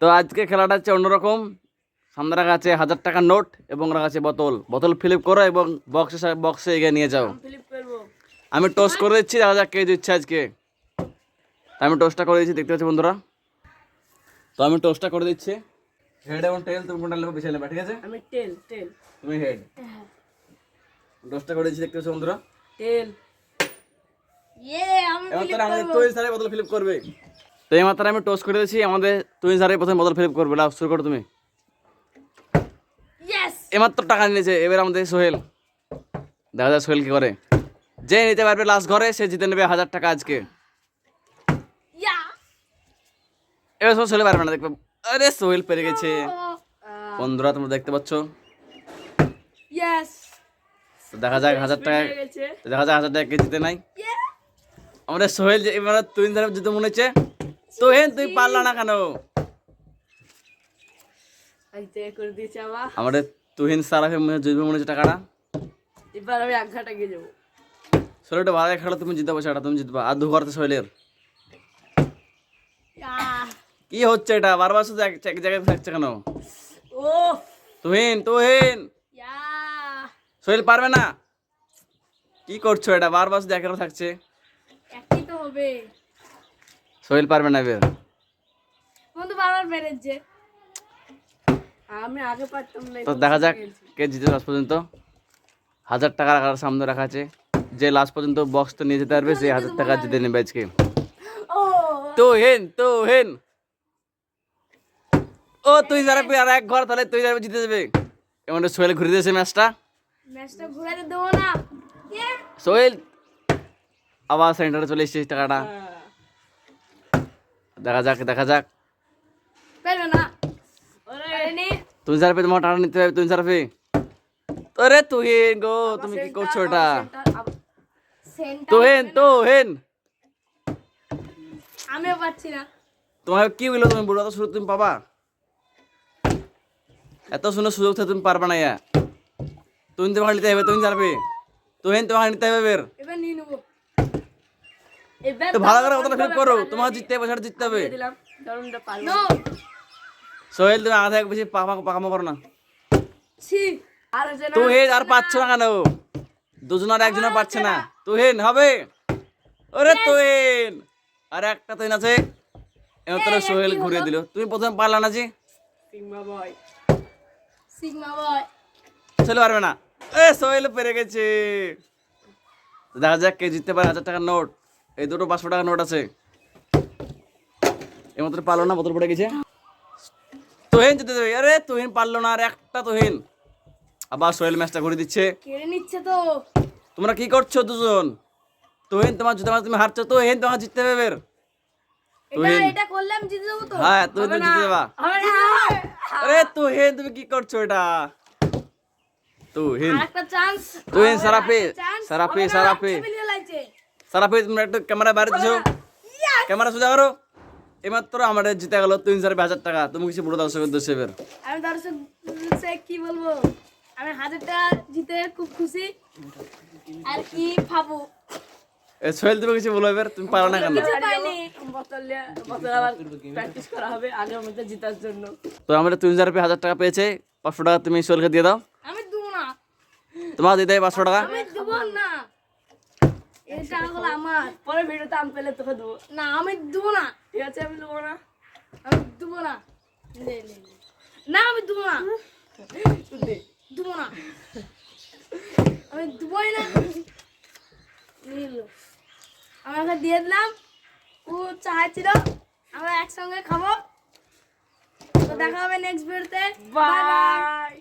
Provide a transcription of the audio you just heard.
তো আজকে খেলাটা হচ্ছে অন্যরকম। সামনে রাখা আছে হাজার টাকার নোট এবং রাখা আছে বোতল। বোতল ফিলিপ করো এবং বক্সে বক্সে এগিয়ে নিয়ে যাও। আমি টোস্ট করে দিচ্ছি দেখা যাক কে দিচ্ছে আজকে। তা আমি টোস্টটা করে দিচ্ছি দেখতে পাচ্ছি বন্ধুরা? তো আমি টোস্টটা করে দিচ্ছি। হেড এবং টেল তুমি কোনটা নেবে বেছে নেবে ঠিক আছে? আমি টেল টেল তুমি হেড টোস্টটা করে দিচ্ছি দেখতে পাচ্ছি বন্ধুরা? টেল ইয়ে আমি তুই স্যারে বোতল ফিলিপ করবে। তো এই মাত্র আমি টোস্ট করে দিয়েছি আমাদের তুই স্যারে প্রথমে বোতল ফিলিপ করবে। লাও শুরু করো তুমি। এমাত্র টাকা নিয়েছে এবার আমাদের সোহেল। দেখা যায় সোহেল কি করে। যে নিতে পারবে লাস্ট ঘরে সে জিতে নেবে হাজার টাকা আজকে। এবার সব সোহেল পারবে না দেখবে। আরে সোহেল পেরে গেছে। বন্ধুরা তোমরা দেখতে পাচ্ছ? দেখা যাক হাজার টাকা দেখা যাক হাজার টাকা কে জিতে নাই আমাদের সোহেল যে এবার তুই ধরে জিতে মনে হচ্ছে। তোহেন তুই পারলা না কেন? করে দিয়েছে আবার আমাদের তুহিন সারাফে মনে জিতবে মনে হচ্ছে টাকাটা। এবার আমি এক ঘাটা গিয়ে যাব। সোহেলটা ভালো খেলো তুমি জিতে বসে তুমি জিতবা। আর দু ঘরতে আহ। কি হচ্ছে এটা? বারবার শুধু এক এক জায়গায় থাকছে কেন? ও তুহিন তুহিন সোহেল পারবে না? কি করছ এটা? বারবার শুধু একের থাকছে। একই তো হবে। সোহেল পারবে না এবার বন্ধু বারবার বেড়েছে আমি আগে পারতাম না তো দেখা যাক কে জিতে লাস্ট পর্যন্ত। হাজার টাকা রাখার সামনে রাখা আছে। যে লাস্ট পর্যন্ত বক্সটা নিয়ে যেতে পারবে সে হাজার টাকা জিতে নেবে আজকে। ও। তো হেন তো হেন ও তুই যারা আর এক ঘর তাহলে তুই যাবে জিতে যাবে। এমন সোহেল ঘুরে দিয়েছে ম্যাচটা। ম্যাচটা ঘুরাতে দেবো না। ইয়ে। সোহেল আবার সেন্টারে চলে এসেছিস টাকাটা। দেখা যাক দেখা যাক। ওরে। পারেনি। তোমার টাকা নিতে হবে তুই যাবে তোরে তুই গো তুমি কি করছ এটা? তোহেন তো হেন আমিও পাচ্ছি না। তোমার কি বলল তুমি বুড়ো তো শুরু তুমি পাবা? এত সুন্দর সুযোগ থাকে তুমি পারবা না ইয়া। তুমি তোমাকে নিতে হবে তুমি যাবে তোহেন তোমাকে নিতে হবে বের এবার নিয়ে নেব এবার তো ভালো করে কথা ফিল করো। তোমাকে জিততে হবে। সেটা জিততে হবে সোহেল তুমি আধা এক বেশি পাকা পাকামো করো না। ছি আর তুহেন আর পাচ্ছ না কেন? দুজন আর একজন পাচ্ছে না। তুহেন হবে? ওরে তুহেন আর একটা তুহিন আছে। এবার তোর সোহেল ঘুরিয়ে দিল। তুমি প্রথমে পারলা না বয়। সিগমা বয়। পারবে না। এ সোহেল পেরে গেছে। তো দেখা যাক কে জিততে পারে। হাজার টাকার নোট। এই দুটো পাঁচশো টাকা নোট আছে। এমাত্র পারল না বোতল পড়ে গেছে। তুহিন জিতে দেবে আরে তুহিন পারল না আর একটা তুহিন। আবার সোহেল ম্যাচটা ঘুরে দিচ্ছে। কেড়ে নিচ্ছে তো। তোমরা কি করছ দুজন? তুহিন তোমার জুতা তুমি হারছো তুহিন তোমার জিততে হবে। এটা তুহিন। এটা করলে জিতে যাব তো। হ্যাঁ তুই তুমি জিতে যাবা। আরে তুহিন তুমি কি করছ এটা? তুহিন। আরেকটা চান্স তুহিন সারাপি সারাপি সারাপি সারাপি তোমরা একটু ক্যামেরা বাইরে দিছো। ক্যামেরা সোজা করো। এইমাত্র আমাদের জিতে গেল তিন সারাপি হাজার টাকা। তুমি কিছু বুড়ো দর্শক উদ্দেশ্যে এবার। আমি দর্শক সে কি বলব? আমি হাজার টাকা জিতে খুব খুশি। আর কি ভাবো? এ সোহেল তুমি কিছু বলো এবার। তুমি পারো না কেন? প্র্যাকটিস করা হবে। আগের মধ্যে জেতার জন্য। তো আমরা তিন সারাপি হাজার টাকা পেয়েছে। পাঁচশো টাকা তুমি সোহেলকে দিয়ে দাও। আমি দেবো না। তোমার দিতে পাঁচশো টাকা। আমি দেবো না। এই টাকাগুলো আমার। পরে ভিডিওতে আমি পেলে তোকে দেবো। না আমি দেবো না। ঠিক আছে আমি নেব না। আমি দেবো না। নে, আমি দেবো না। দেবো না। আমি দেবোই না। নিল। আমাকে দিয়ে দিলাম। ও চাইছিল। আমরা একসঙ্গে খাব। তো দেখা হবে নেক্সট ভিডিওতে। বাই